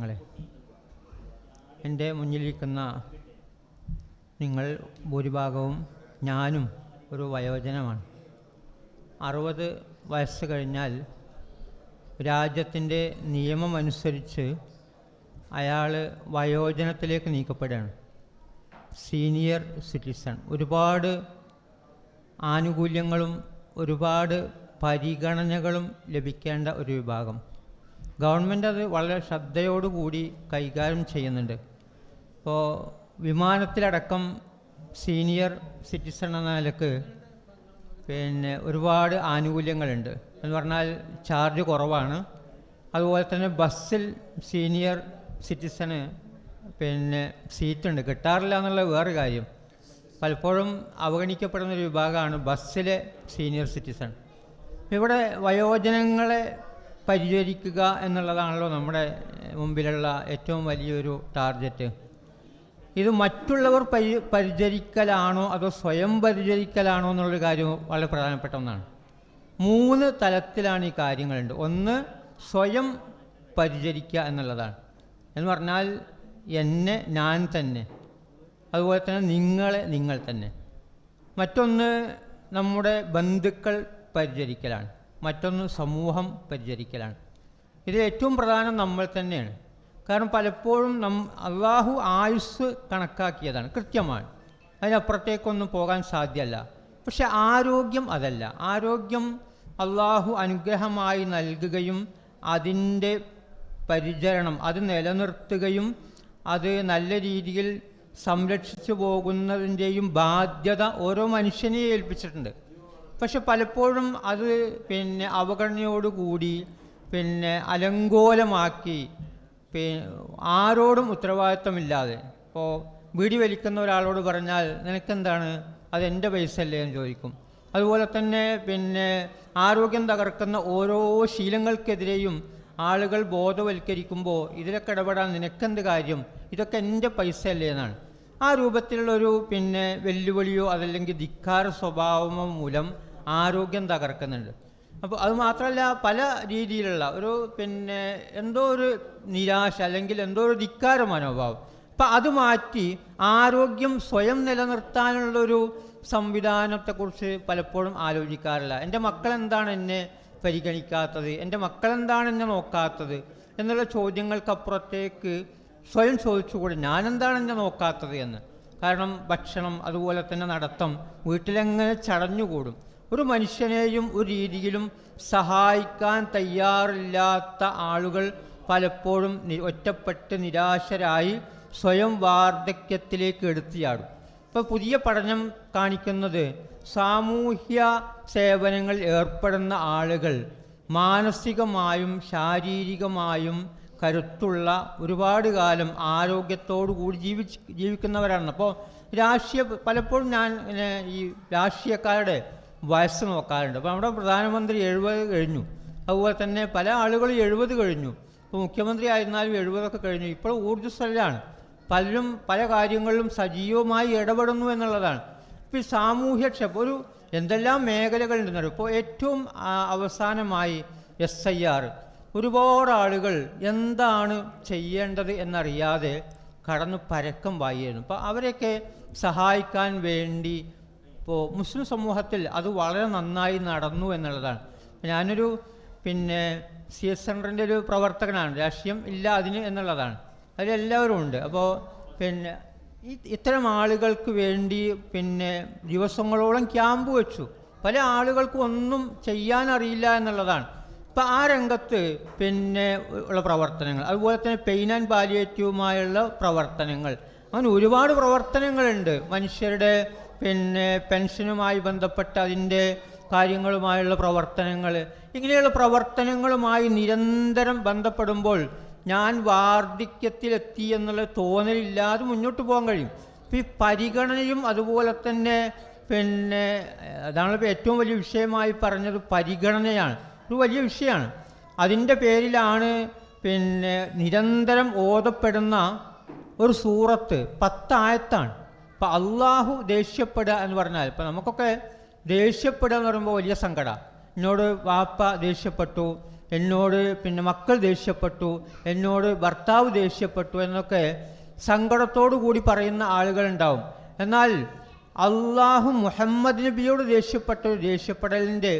സഹോദരങ്ങളെ എന്റെ മുന്നിലിരിക്കുന്ന നിങ്ങൾ ഭൂരിഭാഗവും ഞാനും ഒരു വയോജനമാണ്. അറുപത് വയസ്സ് കഴിഞ്ഞാൽ രാജ്യത്തിന്റെ നിയമം അനുസരിച്ച് അയാൾ വയോജനത്തിലേക്ക് നീക്കപ്പെടുകയാണ്. Senior citizen. ഒരുപാട് ആനുകൂല്യങ്ങളും ഒരുപാട് പരിഗണനകളും ലഭിക്കേണ്ട ഒരു വിഭാഗം. ഗവൺമെന്റ് അത് വളരെ ശ്രദ്ധയോടുകൂടി കൈകാര്യം ചെയ്യുന്നുണ്ട്. ഇപ്പോൾ വിമാനത്തിലടക്കം സീനിയർ സിറ്റിസൺ എന്ന നിലയ്ക്ക് പിന്നെ ഒരുപാട് ആനുകൂല്യങ്ങളുണ്ട്. എന്ന് പറഞ്ഞാൽ ചാർജ് കുറവാണ്. അതുപോലെ തന്നെ ബസ്സിൽ സീനിയർ സിറ്റിസന് പിന്നെ സീറ്റുണ്ട്. കിട്ടാറില്ല എന്നുള്ള വേറെ കാര്യം. പലപ്പോഴും അവഗണിക്കപ്പെടുന്ന ഒരു വിഭാഗമാണ് ബസ്സിലെ സീനിയർ സിറ്റിസൺ. ഇവിടെ വയോജനങ്ങളെ പരിചരിക്കുക എന്നുള്ളതാണല്ലോ നമ്മുടെ മുമ്പിലുള്ള ഏറ്റവും വലിയൊരു ടാർഗറ്റ്. ഇത് മറ്റുള്ളവർ പരി പരിചരിക്കലാണോ അതോ സ്വയം പരിചരിക്കലാണോ എന്നുള്ളൊരു കാര്യം വളരെ പ്രധാനപ്പെട്ട ഒന്നാണ്. മൂന്ന് തലത്തിലാണ് ഈ കാര്യങ്ങളുണ്ട്. ഒന്ന് സ്വയം പരിചരിക്കുക എന്നുള്ളതാണ്. എന്ന് പറഞ്ഞാൽ എന്നെ ഞാൻ തന്നെ. അതുപോലെ തന്നെ നിങ്ങളെ നിങ്ങൾ തന്നെ. മറ്റൊന്ന് നമ്മുടെ ബന്ധുക്കൾ പരിചരിക്കലാണ്. മറ്റൊന്ന് സമൂഹം പരിചരിക്കലാണ്. ഇതിൽ ഏറ്റവും പ്രധാനം നമ്മൾ തന്നെയാണ്. കാരണം പലപ്പോഴും നം അള്ളാഹു ആയുസ് കണക്കാക്കിയതാണ് കൃത്യമാണ്. അതിനപ്പുറത്തേക്കൊന്നും പോകാൻ സാധ്യമല്ല. പക്ഷെ ആരോഗ്യം അതല്ല. ആരോഗ്യം അള്ളാഹു അനുഗ്രഹമായി നൽകുകയും അതിന്റെ പരിചരണം അത് നിലനിർത്തുകയും അത് നല്ല രീതിയിൽ സംരക്ഷിച്ചു പോകുന്നതിന്റെയും ബാധ്യത ഓരോ മനുഷ്യനെയും ഏൽപ്പിച്ചിട്ടുണ്ട്. പക്ഷെ പലപ്പോഴും അത് പിന്നെ അവഗണനയോടുകൂടി പിന്നെ അലങ്കോലമാക്കി പിന്നെ ആരോടും ഉത്തരവാദിത്വമില്ലാതെ. ഇപ്പോൾ വീടി വലിക്കുന്ന ഒരാളോട് പറഞ്ഞാൽ നിനക്കെന്താണ്? അത് എന്റെ പൈസ അല്ലേ എന്ന് ചോദിക്കും. അതുപോലെ തന്നെ പിന്നെ ആരോഗ്യം തകർക്കുന്ന ഓരോ ശീലങ്ങൾക്കെതിരെയും ആളുകൾ ബോധവൽക്കരിക്കുമ്പോൾ ഇതിലൊക്കെ ഇടപെടാൻ നിനക്കെന്ത് കാര്യം? ഇതൊക്കെ എന്റെ പൈസ അല്ലേ എന്നാണ്. ആ രൂപത്തിലുള്ളൊരു പിന്നെ വെല്ലുവിളിയോ അതല്ലെങ്കിൽ ധിക്കാര സ്വഭാവമോ മൂലം ആരോഗ്യം തകർക്കുന്നുണ്ട്. അപ്പോൾ അത് മാത്രമല്ല പല രീതിയിലുള്ള ഒരു പിന്നെ എന്തോ ഒരു നിരാശ അല്ലെങ്കിൽ എന്തോ ഒരു ധിക്കാര മനോഭാവം. അപ്പം അത് മാറ്റി ആരോഗ്യം സ്വയം നിലനിർത്താനുള്ളൊരു സംവിധാനത്തെക്കുറിച്ച് പലപ്പോഴും ആലോചിക്കാറില്ല. എന്റെ മക്കൾ എന്താണ് എന്നെ പരിഗണിക്കാത്തത്? എന്റെ മക്കളെന്താണ് എന്നെ നോക്കാത്തത്? എന്നുള്ള ചോദ്യങ്ങൾക്കപ്പുറത്തേക്ക് സ്വയം ചോദിച്ചുകൂടി ഞാനെന്താണ് എന്നെ നോക്കാത്തത്? എന്ന്. കാരണം ഭക്ഷണം അതുപോലെ തന്നെ നടത്തം വീട്ടിലെങ്ങനെ ചടഞ്ഞുകൂടും? ഒരു മനുഷ്യനെയും ഒരു രീതിയിലും സഹായിക്കാൻ തയ്യാറില്ലാത്ത ആളുകൾ പലപ്പോഴും ഒറ്റപ്പെട്ട് നിരാശരായി സ്വയം വാർദ്ധക്യത്തിലേക്ക് എടുത്തിയാടും. ഇപ്പോൾ പുതിയ പഠനം കാണിക്കുന്നത് സാമൂഹ്യ സേവനങ്ങൾ ഏർപ്പെടുന്ന ആളുകൾ മാനസികമായും ശാരീരികമായും കരുത്തുള്ള ഒരുപാട് കാലം ആരോഗ്യത്തോടു കൂടി ജീവിച്ച് ജീവിക്കുന്നവരാണ്. അപ്പോൾ രാഷ്ട്രീയ പലപ്പോഴും ഞാൻ ഈ രാഷ്ട്രീയക്കാരുടെ വയസ്സ് നോക്കാറുണ്ട്. അപ്പോൾ നമ്മുടെ പ്രധാനമന്ത്രി എഴുപത് കഴിഞ്ഞു. അതുപോലെ തന്നെ പല ആളുകളും എഴുപത് കഴിഞ്ഞു. ഇപ്പോൾ മുഖ്യമന്ത്രി ആയിരുന്നാലും എഴുപതൊക്കെ കഴിഞ്ഞു. ഇപ്പോൾ ഊർജസ്വലാണ് പലരും പല കാര്യങ്ങളിലും സജീവമായി ഇടപെടുന്നു എന്നുള്ളതാണ്. ഇപ്പോൾ ഈ സാമൂഹ്യക്ഷേപം ഒരു എന്തെല്ലാം മേഖലകളുണ്ടെന്നു ഇപ്പോൾ ഏറ്റവും അവസാനമായി എസ് ഐ ആർ. ഒരുപാട് ആളുകൾ എന്താണ് ചെയ്യേണ്ടത് എന്നറിയാതെ കടന്ന് പരക്കം വായിരുന്നു അപ്പോൾ അവരെയൊക്കെ സഹായിക്കാൻ വേണ്ടി ഇപ്പോൾ മുസ്ലിം സമൂഹത്തിൽ അത് വളരെ നന്നായി നടന്നു എന്നുള്ളതാണ്. ഞാനൊരു പിന്നെ സി എസ് സെന്ററിന്റെ ഒരു പ്രവർത്തകനാണ്. രാഷ്ട്രീയം ഇല്ല അതിന് എന്നുള്ളതാണ്. അതിലെല്ലാവരും ഉണ്ട്. അപ്പോൾ പിന്നെ ഇത്തരം ആളുകൾക്ക് വേണ്ടി പിന്നെ ദിവസങ്ങളോളം ക്യാമ്പ് വെച്ചു. പല ആളുകൾക്കും ഒന്നും ചെയ്യാനറിയില്ല എന്നുള്ളതാണ്. ഇപ്പം ആ രംഗത്ത് പിന്നെ ഉള്ള പ്രവർത്തനങ്ങൾ അതുപോലെ തന്നെ പെയിൻ ആൻഡ് പാലിയേറ്റീവുമായുള്ള പ്രവർത്തനങ്ങൾ. അങ്ങനെ ഒരുപാട് പ്രവർത്തനങ്ങളുണ്ട്. മനുഷ്യരുടെ പിന്നെ പെൻഷനുമായി ബന്ധപ്പെട്ട അതിന്റെ കാര്യങ്ങളുമായുള്ള പ്രവർത്തനങ്ങൾ. ഇങ്ങനെയുള്ള പ്രവർത്തനങ്ങളുമായി നിരന്തരം ബന്ധപ്പെടുമ്പോൾ ഞാൻ വാർദ്ധക്യത്തിലെത്തി എന്നുള്ള തോന്നലില്ലാതെ മുന്നോട്ട് പോകാൻ കഴിയും. ഈ പരിഗണനയും അതുപോലെ തന്നെ പിന്നെ അതാണ് ഇപ്പോൾ ഏറ്റവും വലിയ വിഷയമായി പറഞ്ഞത് പരിഗണനയാണ്. ഒരു വലിയ വിഷയമാണ്. അതിന്റെ പേരിലാണ് പിന്നെ നിരന്തരം ഓതപ്പെടുന്ന ഒരു സൂറത്ത് പത്തായത്താണ്. ഇപ്പം അള്ളാഹു ദേഷ്യപ്പെടുക എന്ന് പറഞ്ഞാൽ ഇപ്പം നമുക്കൊക്കെ ദേഷ്യപ്പെടുക എന്ന് പറയുമ്പോൾ വലിയ സങ്കടമാണ് എന്നോട് വാപ്പ ദേഷ്യപ്പെട്ടു എന്നോട് പിന്നെ മക്കൾ ദേഷ്യപ്പെട്ടു എന്നോട് ഭർത്താവ് ദേഷ്യപ്പെട്ടു എന്നൊക്കെ സങ്കടത്തോടു കൂടി പറയുന്ന ആളുകൾ ഉണ്ടാവും എന്നാൽ അള്ളാഹു മുഹമ്മദ് നബിയോട് ദേഷ്യപ്പെട്ട ദേഷ്യപ്പെടലിന്റെ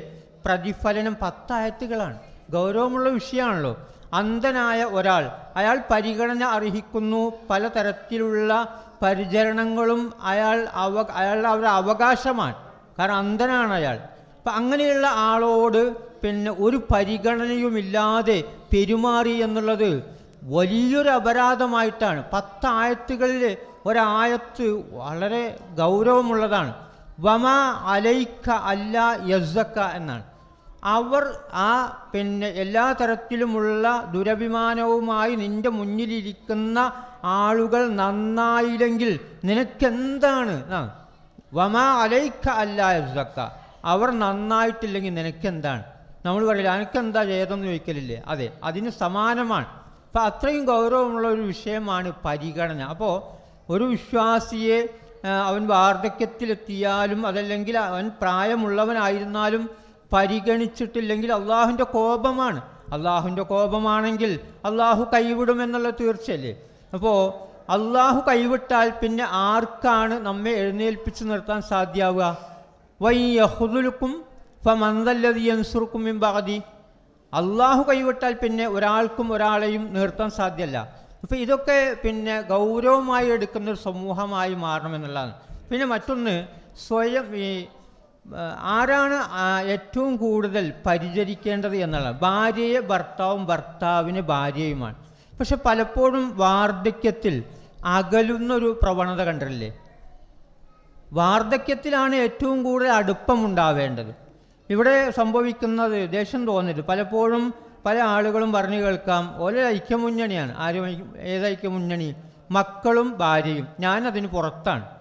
പ്രതിഫലനം പത്തായത്തുകളാണ്. ഗൗരവമുള്ള വിഷയമാണല്ലോ. അന്ധനായ ഒരാൾ. അയാൾ പരിഗണന അർഹിക്കുന്നു. പലതരത്തിലുള്ള പരിചരണങ്ങളും അയാൾ അവ അയാളുടെ അവരുടെ അവകാശമാണ്. കാരണം അന്ധനാണ് അയാൾ. അപ്പം അങ്ങനെയുള്ള ആളോട് പിന്നെ ഒരു പരിഗണനയുമില്ലാതെ പെരുമാറി എന്നുള്ളത് വലിയൊരു അപരാധമായിട്ടാണ്. പത്തായത്തുകളിൽ ഒരായത്ത് വളരെ ഗൗരവമുള്ളതാണ്. വമ അലൈക്ക അല്ല യസക്ക എന്നാണ്. അവർ ആ പിന്നെ എല്ലാ തരത്തിലുമുള്ള ദുരഭിമാനവുമായി നിന്റെ മുന്നിലിരിക്കുന്ന ആളുകൾ നന്നായില്ലെങ്കിൽ നിനക്കെന്താണ്? വമ അല്ല യസ്സക്ക അവർ നന്നായിട്ടില്ലെങ്കിൽ നിനക്കെന്താണ്? നമ്മൾ പറയില്ല എനിക്കെന്താ ചെയ്തെന്ന് ചോദിക്കലില്ലേ? അതെ അതിന് സമാനമാണ്. അപ്പം അത്രയും ഗൗരവമുള്ള ഒരു വിഷയമാണ് പരിഗണന. അപ്പോൾ ഒരു വിശ്വാസിയെ അവൻ വാർദ്ധക്യത്തിലെത്തിയാലും അതല്ലെങ്കിൽ അവൻ പ്രായമുള്ളവനായിരുന്നാലും പരിഗണിച്ചിട്ടില്ലെങ്കിൽ അള്ളാഹുവിന്റെ കോപമാണ്. അള്ളാഹുവിന്റെ കോപമാണെങ്കിൽ അള്ളാഹു കൈവിടുമെന്നുള്ള തീർച്ചയല്ലേ? അപ്പോൾ അള്ളാഹു കൈവിട്ടാൽ പിന്നെ ആർക്കാണ് നമ്മെ എഴുന്നേൽപ്പിച്ച് നിർത്താൻ സാധ്യമാവുക വൈ യഹുദുലുക്കും ഫമന്തല്ലതി യൻസുറുക്കും ഇമ്പാതി അള്ളാഹു കൈവിട്ടാൽ പിന്നെ ഒരാൾക്കും ഒരാളെയും നിർത്താൻ സാധ്യമല്ല അപ്പോൾ ഇതൊക്കെ പിന്നെ ഗൗരവമായി എടുക്കുന്ന ഒരു സമൂഹമായി മാറണമെന്നുള്ളതാണ് പിന്നെ മറ്റൊന്ന് സ്വയം ഈ ആരാണ് ഏറ്റവും കൂടുതൽ പരിചരിക്കേണ്ടത് എന്നുള്ളത് ഭാര്യയെ ഭർത്താവും ഭർത്താവിന് ഭാര്യയുമാണ്. പക്ഷെ പലപ്പോഴും വാർദ്ധക്യത്തിൽ അകലുന്നൊരു പ്രവണത കണ്ടിട്ടില്ലേ? വാർദ്ധക്യത്തിലാണ് ഏറ്റവും കൂടുതൽ അടുപ്പമുണ്ടാവേണ്ടത്. ഇവിടെ സംഭവിക്കുന്നത് ദേഷ്യം തോന്നരുത്. പലപ്പോഴും പല ആളുകളും പറഞ്ഞു കേൾക്കാം ഓരോ ഐക്യമുന്നണിയാണ്. ആരും ഏത് ഐക്യമുന്നണി? മക്കളും ഭാര്യയും. ഞാനതിന് പുറത്താണ്.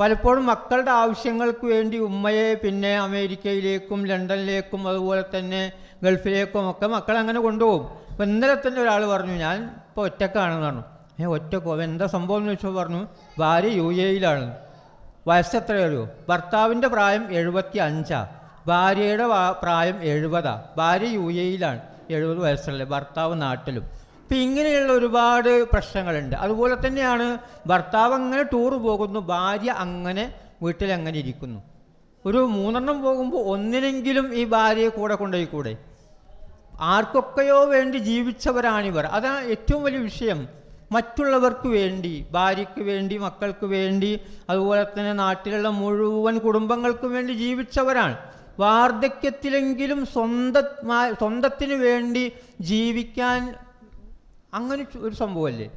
പലപ്പോഴും മക്കളുടെ ആവശ്യങ്ങൾക്ക് വേണ്ടി ഉമ്മയെ പിന്നെ അമേരിക്കയിലേക്കും ലണ്ടനിലേക്കും അതുപോലെ തന്നെ ഗൾഫിലേക്കും ഒക്കെ മക്കൾ അങ്ങനെ കൊണ്ടുപോകും. അപ്പം ഇന്നലെ തന്നെ ഒരാൾ പറഞ്ഞു ഞാൻ ഇപ്പോൾ ഒറ്റക്കാണെന്ന് പറഞ്ഞു ഏ ഒറ്റക്കോ? എന്താ സംഭവം? എന്ന് വെച്ചാൽ പറഞ്ഞു ഭാര്യ യു എയിലാണ് വയസ്സ് എത്രയോ ഭർത്താവിന്റെ പ്രായം എഴുപത്തി അഞ്ചാ ഭാര്യയുടെ പ്രായം എഴുപതാണ് ഭാര്യ യു എയിലാണ് എഴുപത് വയസ്സുള്ള ഭർത്താവ് നാട്ടിലും. അപ്പം ഇങ്ങനെയുള്ള ഒരുപാട് പ്രശ്നങ്ങളുണ്ട്. അതുപോലെ തന്നെയാണ് ഭർത്താവ് അങ്ങനെ ടൂർ പോകുന്നു ഭാര്യ അങ്ങനെ വീട്ടിൽ അങ്ങനെ ഇരിക്കുന്നു. ഒരു മൂന്നെണ്ണം പോകുമ്പോൾ ഒന്നിനെങ്കിലും ഈ ഭാര്യയെ കൂടെ കൊണ്ടുപോയി കൂടെ ആർക്കൊക്കെയോ വേണ്ടി ജീവിച്ചവരാണിവർ. അതാണ് ഏറ്റവും വലിയ വിഷയം. മറ്റുള്ളവർക്ക് വേണ്ടി ഭാര്യയ്ക്ക് വേണ്ടി മക്കൾക്ക് വേണ്ടി അതുപോലെ തന്നെ നാട്ടിലുള്ള മുഴുവൻ കുടുംബങ്ങൾക്കും വേണ്ടി ജീവിച്ചവരാണ്. വാർദ്ധക്യത്തിലെങ്കിലും സ്വന്തം സ്വന്തത്തിന് വേണ്ടി ജീവിക്കാൻ അങ്ങനെ ഒരു സംഭവമല്ലേ?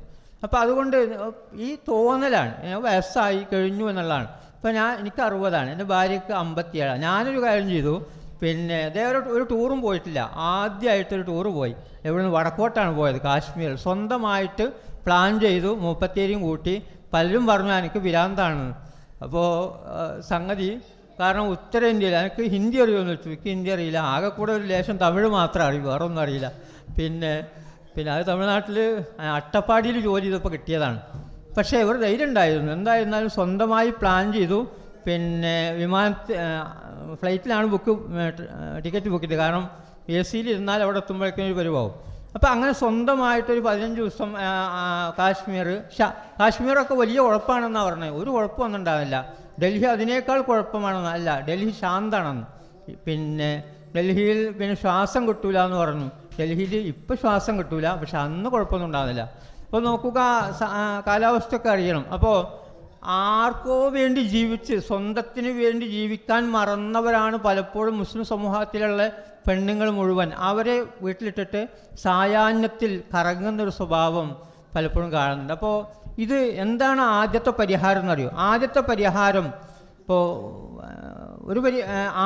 അപ്പോൾ അതുകൊണ്ട് ഈ തോന്നലാണ്. ഞാൻ വയസ്സായി കഴിഞ്ഞു എന്നുള്ളതാണ്. ഇപ്പോൾ ഞാൻ എനിക്ക് അറുപതാണ്. എന്റെ ഭാര്യയ്ക്ക് അമ്പത്തിയേഴാണ് ഞാനൊരു കാര്യം ചെയ്തു. പിന്നെ അതേ ഒരു ടൂറും പോയിട്ടില്ല. ആദ്യമായിട്ടൊരു ടൂറ് പോയി. എവിടെ വടക്കോട്ടാണ് പോയത് കാശ്മീർ. സ്വന്തമായിട്ട് പ്ലാൻ ചെയ്തു മുപ്പത്തേരിയും കൂട്ടി. പലരും പറഞ്ഞു എനിക്ക് വിരാന്താണ്. അപ്പോൾ സംഗതി കാരണം ഉത്തരേന്ത്യയിൽ എനിക്ക് ഹിന്ദി അറിയുമെന്ന് വെച്ചു എനിക്ക് ഹിന്ദി അറിയില്ല. ആകെ കൂടെ ഒരു ലേശം തമിഴ് മാത്രം അറിയും. വേറെ ഒന്നും അറിയില്ല. പിന്നെ പിന്നെ അത് തമിഴ്നാട്ടിൽ അട്ടപ്പാടിയിൽ ജോലി ചെയ്തപ്പോൾ കിട്ടിയതാണ്. പക്ഷേ ഇവർ ധൈര്യം ഉണ്ടായിരുന്നു. എന്തായിരുന്നാലും സ്വന്തമായി പ്ലാൻ ചെയ്തു. പിന്നെ വിമാനത്തിൽ ഫ്ലൈറ്റിലാണ് ബുക്ക് ടിക്കറ്റ് ബുക്ക് ചെയ്തത്. കാരണം എ സിയിൽ ഇരുന്നാൽ അവിടെ എത്തുമ്പോഴേക്കും ഒരു പരിവാവും. അപ്പോൾ അങ്ങനെ സ്വന്തമായിട്ടൊരു പതിനഞ്ച് ദിവസം കാശ്മീർ ഷാ കാശ്മീറൊക്കെ വലിയ കുഴപ്പമാണെന്നാണ് പറഞ്ഞത് ഒരു കുഴപ്പമൊന്നും ഉണ്ടാവില്ല. ഡൽഹി അതിനേക്കാൾ കുഴപ്പമാണെന്ന് അല്ല ഡൽഹി ശാന്താണെന്ന്. പിന്നെ ഡൽഹിയിൽ പിന്നെ ശ്വാസം കിട്ടൂല എന്ന് പറഞ്ഞു. ഡൽഹിയിൽ ഇപ്പോൾ ശ്വാസം കിട്ടൂല പക്ഷെ അന്ന് കുഴപ്പമൊന്നും ഉണ്ടാകുന്നില്ല അപ്പോൾ നോക്കുക കാലാവസ്ഥയൊക്കെ അറിയണം. അപ്പോൾ ആർക്കോ വേണ്ടി ജീവിച്ച് സ്വന്തത്തിന് വേണ്ടി ജീവിക്കാൻ മറന്നവരാണ് പലപ്പോഴും മുസ്ലിം സമൂഹത്തിലുള്ള പെണ്ണുങ്ങൾ മുഴുവൻ. അവരെ വീട്ടിലിട്ടിട്ട് സായാഹ്നത്തിൽ കറങ്ങുന്നൊരു സ്വഭാവം പലപ്പോഴും കാണുന്നുണ്ട്. അപ്പോൾ ഇത് എന്താണ് ആദ്യത്തെ പരിഹാരം എന്നറിയോ? ആദ്യത്തെ പരിഹാരം ഇപ്പോൾ ഒരു പരി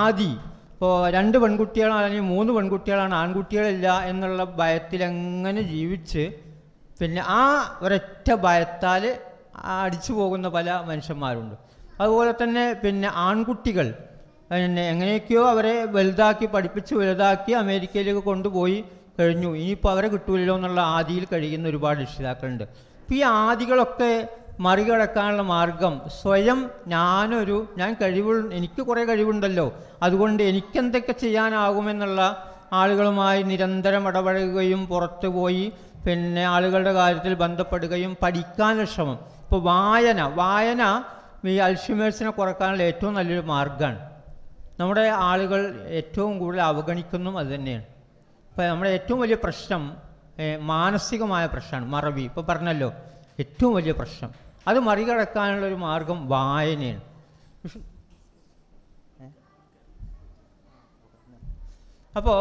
ആദി. ഇപ്പോൾ രണ്ട് പെൺകുട്ടികളാണ് അല്ലെങ്കിൽ മൂന്ന് പെൺകുട്ടികളാണ് ആൺകുട്ടികളില്ല എന്നുള്ള ഭയത്തിൽ എങ്ങനെ ജീവിച്ച് പിന്നെ ആ ഒരൊറ്റ ഭയത്താൽ അടിച്ചു പോകുന്ന പല മനുഷ്യന്മാരുണ്ട്. അതുപോലെ തന്നെ പിന്നെ ആൺകുട്ടികൾ പിന്നെ എങ്ങനെയൊക്കെയോ അവരെ വലുതാക്കി പഠിപ്പിച്ച് വലുതാക്കി അമേരിക്കയിലേക്ക് കൊണ്ടുപോയി കഴിഞ്ഞു. ഇനിയിപ്പോൾ അവരെ കിട്ടൂലല്ലോ എന്നുള്ള ആദിയിൽ കഴിയുന്ന ഒരുപാട് രക്ഷിതാക്കളുണ്ട്. അപ്പോൾ ഈ ആദികളൊക്കെ മറികടക്കാനുള്ള മാർഗം. സ്വയം ഞാനൊരു ഞാൻ കഴിവ് എനിക്ക് കുറേ കഴിവുണ്ടല്ലോ. അതുകൊണ്ട് എനിക്കെന്തൊക്കെ ചെയ്യാനാകുമെന്നുള്ള ആളുകളുമായി നിരന്തരം ഇടപഴകുകയും പുറത്തു പോയി പിന്നെ ആളുകളുടെ കാര്യത്തിൽ ബന്ധപ്പെടുകയും പഠിക്കാനുള്ള ശ്രമം. ഇപ്പോൾ വായന വായന ഈ അൽഷിമേഴ്സിനെ കുറക്കാനുള്ള ഏറ്റവും നല്ലൊരു മാർഗമാണ് നമ്മുടെ ആളുകൾ ഏറ്റവും കൂടുതൽ അവഗണിക്കുന്നതും അത് തന്നെയാണ്. ഇപ്പോൾ നമ്മുടെ ഏറ്റവും വലിയ പ്രശ്നം മാനസികമായ പ്രശ്നമാണ് മറവി. ഇപ്പോൾ പറഞ്ഞല്ലോ ഏറ്റവും വലിയ പ്രശ്നം. അത് മറികടക്കാനുള്ള ഒരു മാർഗം വായനയാണ്. അപ്പോൾ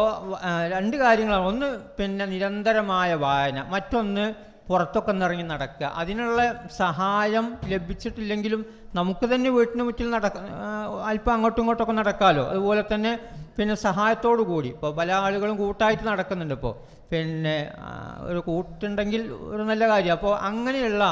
രണ്ട് കാര്യങ്ങളാണ്. ഒന്ന് പിന്നെ നിരന്തരമായ വായന. മറ്റൊന്ന് പുറത്തൊക്കെ നിറങ്ങി നടക്കുക. അതിനുള്ള സഹായം ലഭിച്ചിട്ടില്ലെങ്കിലും നമുക്ക് തന്നെ വീട്ടിന് മുറ്റിൽ നടക്ക അല്പം അങ്ങോട്ടും ഇങ്ങോട്ടൊക്കെ നടക്കാമല്ലോ അതുപോലെ തന്നെ പിന്നെ സഹായത്തോടു കൂടി. ഇപ്പോൾ പല ആളുകളും കൂട്ടായിട്ട് നടക്കുന്നുണ്ട് ഇപ്പോൾ പിന്നെ ഒരു കൂട്ടുണ്ടെങ്കിൽ ഒരു നല്ല കാര്യം. അപ്പോൾ അങ്ങനെയുള്ള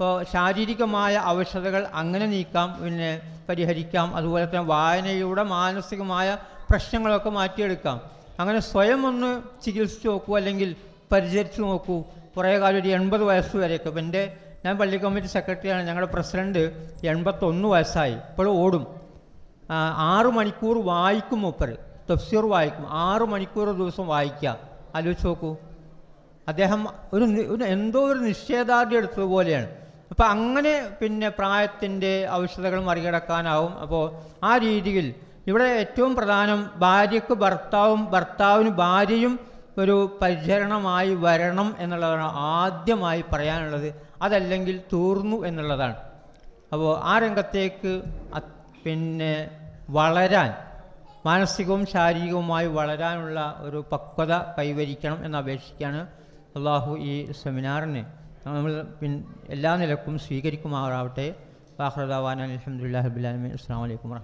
ഇപ്പോൾ ശാരീരികമായ അവശതകൾ അങ്ങനെ നീക്കാം പിന്നെ പരിഹരിക്കാം അതുപോലെ തന്നെ വായനയുടെ മാനസികമായ പ്രശ്നങ്ങളൊക്കെ മാറ്റിയെടുക്കാം. അങ്ങനെ സ്വയം ഒന്ന് ചികിത്സിച്ച് നോക്കൂ അല്ലെങ്കിൽ പരിചരിച്ച് നോക്കൂ. കുറേ കാലം ഒരു എൺപത് വയസ്സ് വരെയൊക്കെ. ഇപ്പം എന്റെ ഞാൻ പള്ളി കമ്മിറ്റി സെക്രട്ടറിയാണ്. ഞങ്ങളുടെ പ്രസിഡന്റ് എൺപത്തൊന്ന് വയസ്സായി. ഇപ്പോഴും ഓടും. ആറ് മണിക്കൂർ വായിക്കും മൂപ്പർ തഫ്സീർ വായിക്കും. ആറ് മണിക്കൂർ ദിവസം വായിക്കുക. ആലോചിച്ച് നോക്കൂ. അദ്ദേഹം ഒരു എന്തോ ഒരു നിശ്ചയദാർഢ്യം എടുത്തതുപോലെയാണ് അപ്പോൾ അങ്ങനെ പിന്നെ പ്രായത്തിന്റെ ഔഷധകൾ മറികടക്കാനാവും. അപ്പോൾ ആ രീതിയിൽ ഇവിടെ ഏറ്റവും പ്രധാനം ഭാര്യയ്ക്ക് ഭർത്താവും ഭർത്താവിന് ഭാര്യയും ഒരു പരിചരണമായി വരണം എന്നുള്ളതാണ് ആദ്യമായി പറയാനുള്ളത്. അതല്ലെങ്കിൽ തീർന്നു എന്നുള്ളതാണ്. അപ്പോൾ ആ രംഗത്തേക്ക് പിന്നെ വളരാൻ മാനസികവും ശാരീരികവുമായി വളരാനുള്ള ഒരു പക്വത കൈവരിക്കണം എന്ന് അപേക്ഷിക്കുകയാണ് അള്ളാഹു ഈ സെമിനാറിന്. നമ്മൾ പിൻ എല്ലാ നിലക്കും സ്വീകരിക്കുമാറാവട്ടെ. വാഹൃദാവാൻ അലഹമുല്ലാ ഹബുലാലമി അസ്സാം വലൈക്കും വർഹമ